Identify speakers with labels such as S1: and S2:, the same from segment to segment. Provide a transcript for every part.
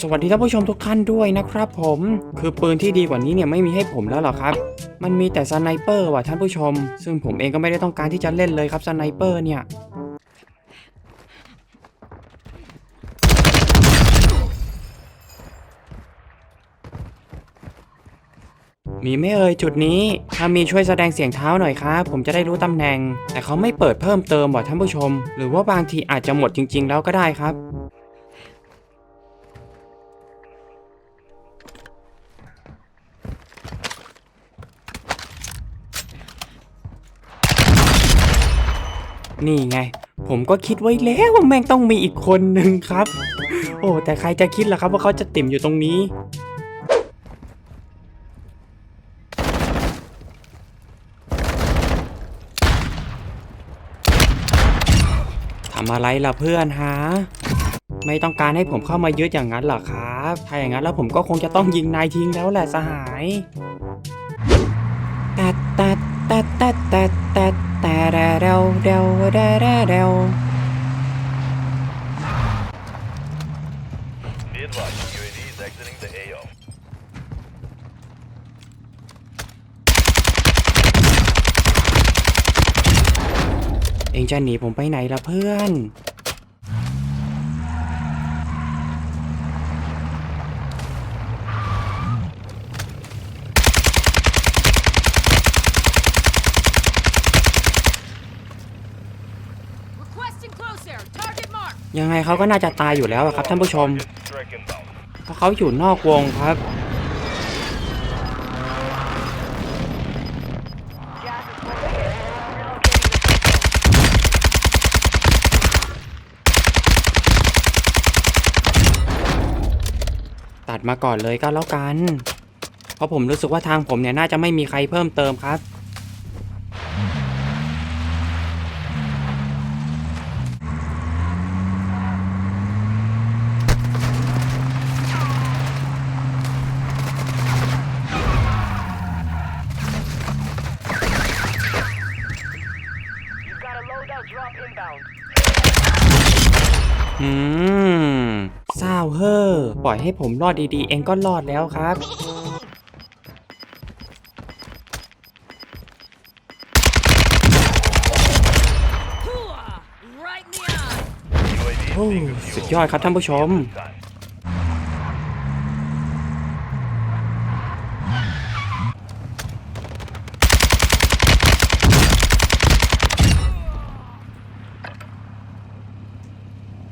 S1: สวัสดีท่านผู้ชมทุกท่านด้วยนะครับผมคือปืนที่ดีกว่านี้เนี่ยไม่มีให้ผมแล้วหรอครับ มันมีแต่สไนเปอร์ว่ะท่านผู้ชม ซึ่งผมเองก็ไม่ได้ต้องการที่จะเล่นเลยครับสไนเปอร์เนี่ยมีไม่เอ่ยจุดนี้ ถ้ามีช่วยแสดงเสียงเท้าหน่อยครับผมจะได้รู้ตำแหน่ง แต่เขาไม่เปิดเพิ่มเติมว่ท่านผู้ชม หรือว่าบางทีอาจจะหมดจริง ๆ แล้วก็ได้ครับ นี่ไง ผมก็คิดไว้แล้วว่าแม่งต้องมีอีกคนหนึ่งครับ โอ้แต่ใครจะคิดล่ะครับว่าเขาจะติ่มอยู่ตรงนี้ ทำอะไรล่ะเพื่อนฮะ ไม่ต้องการให้ผมเข้ามายึดอย่างนั้นเหรอครับ ถ้าอย่างนั้นแล้วผมก็คงจะต้องยิงนายทิ้งแล้วแหละสหาย แต่แต่แต่แต่แต่เดาเดาเดาเดาเดา
S2: Be advised, UAV is exiting the AO.
S1: เองจะหนีผมไปไหนล่ะเพื่อน ยังไงเขาก็น่าจะตายอยู่แล้วครับท่านผู้ชม เพราะเขาอยู่นอกวงครับ ตัดมาก่อนเลยก็แล้วกัน เพราะผมรู้สึกว่าทางผมเนี่ยน่าจะไม่มีใครเพิ่มเติมครับ อืมเศร้าเฮ้อปล่อยให้ผมรอดดีๆ เองก็รอดแล้วครับ
S3: Hooah! Right in the eye.
S2: UAV is
S1: โอ้
S2: being
S1: สุด
S2: refueled.
S1: ยอดครับท่านผู้ชม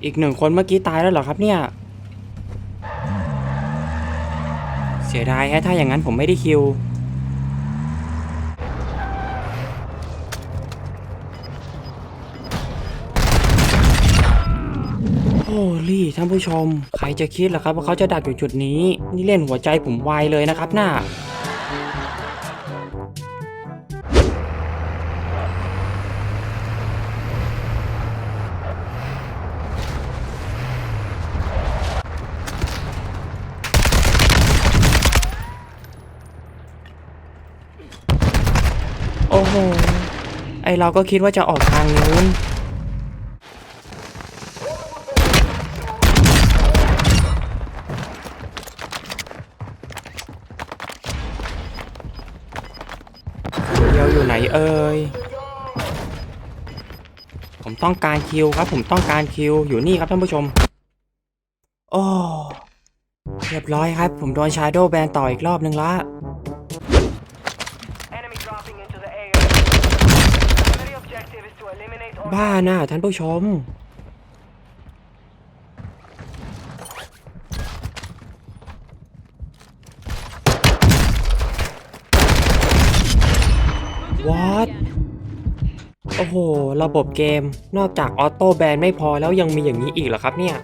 S1: อีกหนึ่งคนเมื่อกี้ตายแล้วเหรอครับเนี่ย เสียดายแฮะถ้าอย่างนั้นผมไม่ได้คิว โอ้ลี่ท่านผู้ชม ใครจะคิดล่ะครับว่าเขาจะดักอยู่จุดนี้ นี่เล่นหัวใจผมวายเลยนะครับหน่า อ้โห ไอเราก็คิดว่าจะออกทางนู้น เดียวอยู่ไหนเอ่ย ผมต้องการคิวครับ ผมต้องการคิวอยู่นี่ครับท่านผู้ชม โอ้ เรียบร้อยครับ ผมโดนชาโดแบนต่ออีกรอบนึงละ บ้าน่ะท่านผู้ชม
S3: We'll do
S1: What?
S3: that again.
S1: โอ้โห ระบบเกม นอกจากออโต้แบนไม่พอแล้วยังมีอย่างนี้อีกเหรอครับเนี่ย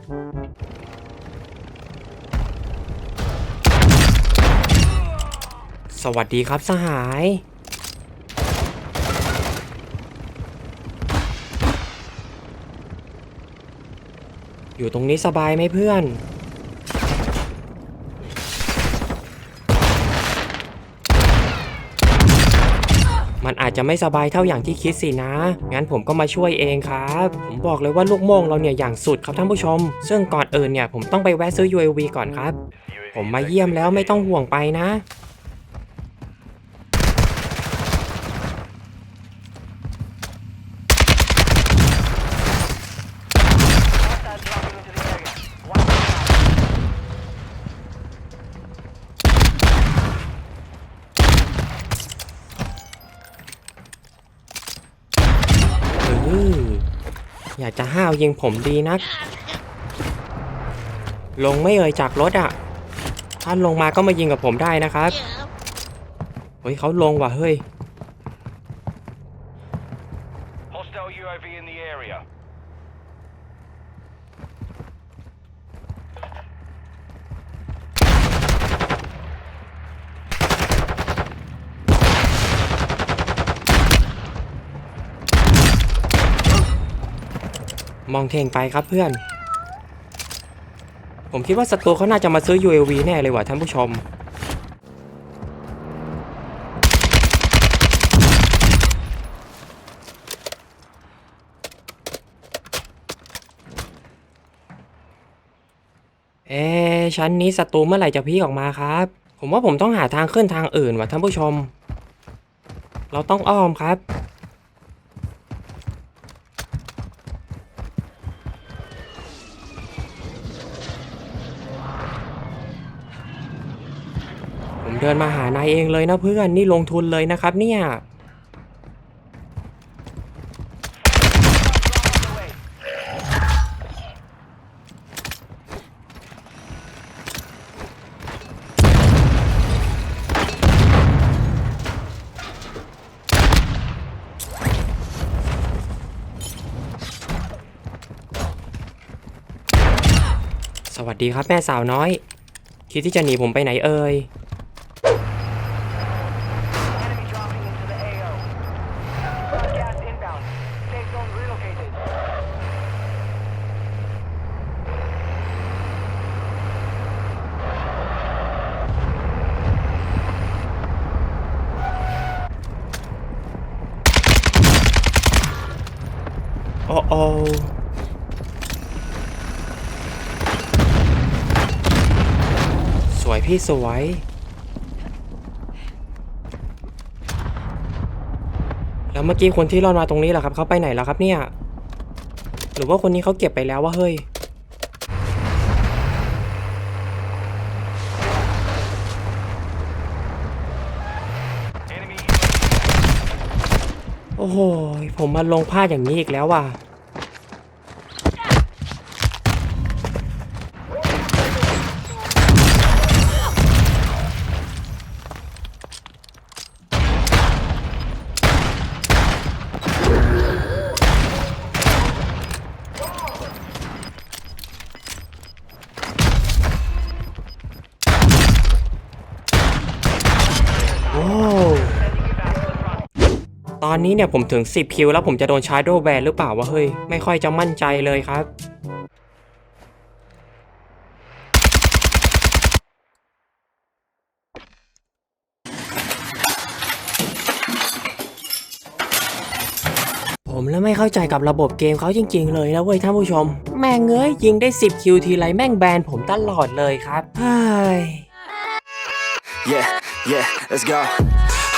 S1: สวัสดีครับสหาย อยู่ตรงนี้สบายไหมเพื่อน มันอาจจะไม่สบายเท่าอย่างที่คิดสินะ งั้นผมก็มาช่วยเองครับ ผมบอกเลยว่าลูกโม่งเราเนี่ยอย่างสุดครับท่านผู้ชม ซึ่งก่อนอื่นเนี่ยผมต้องไปแวะซื้อ UAV ก่อนครับ ผมมาเยี่ยมแล้วไม่ต้องห่วงไปนะ ออยากจะห้าวยิงผมดีนัก ลงไม่เอ่ยจากรถอะ ถ้าลงมาก็มายิงกับผมได้นะครับเฮ้ยเขาลงว่ะเฮ้ย
S2: Hostile UAV in the area.
S1: มองเทงไปครับเพื่อน ผมคิดว่าศัตรูเขาน่าจะมาซื้อ UAV แน่เลยว่ะท่านผู้ชม เอ๊ชั้นนี้ศัตรูเมื่อไหร่จะพีคออกมาครับ ผมว่าผมต้องหาทางขึ้นทางอื่นว่ะท่านผู้ชม เราต้องอ้อมครับ เดินมาหานายเองเลยนะเพื่อนนี่ลงทุนเลยนะครับเนี่ย สวัสดีครับแม่สาวน้อย คิดที่จะหนีผมไปไหนเอ่ย โอ้สวยพี่สวย แล้วเมื่อกี้คนที่รอดมาตรงนี้เหรอครับเขาไปไหนแล้วครับเนี่ย หรือว่าคนนี้เขาเก็บไปแล้วว่าเฮ้ยโอ้โห ผมมาลงพลาดอย่างนี้อีกแล้วว่ะ โอ้ ต อนนี้เนี่ยผมถึง 10 คิว แล้วผมจะโดนชาร์โดแบนหรือเปล่าวะเฮ้ย ไม่ค่อยจะมั่นใจเลยครับ ผมแล้วไม่เข้าใจกับระบบเกมเขาจริง ๆ เลยนะเว้ยท่านผู้ชม แม่งเอ้ยยิงได้ 10 คิวทีไรแม่งแบนผมตลอดเลยครับเฮ้ย
S4: Yeah, yeah, let's go.